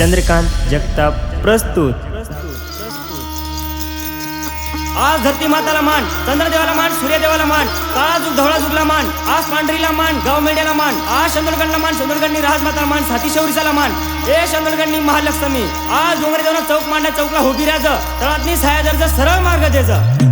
चंद्रकांत जगताप प्रस्तुत. आज धरती माताला मान चंद्रदेवाला मान सूर्यदेवाला मान काळा जुग धवळा जुगला मान आज पांढरीला मान गाव मेंढ्याला मान आज चंद्रगडला मान चंद्रगडनी राजमाताला मान साती शौरीसाला मान ए चंद्रगडनी महालक्ष्मी आज डोंगरे देवना चौक मांडा चौकला होती राज तळातनी साया सरळ मार्ग द्यायचं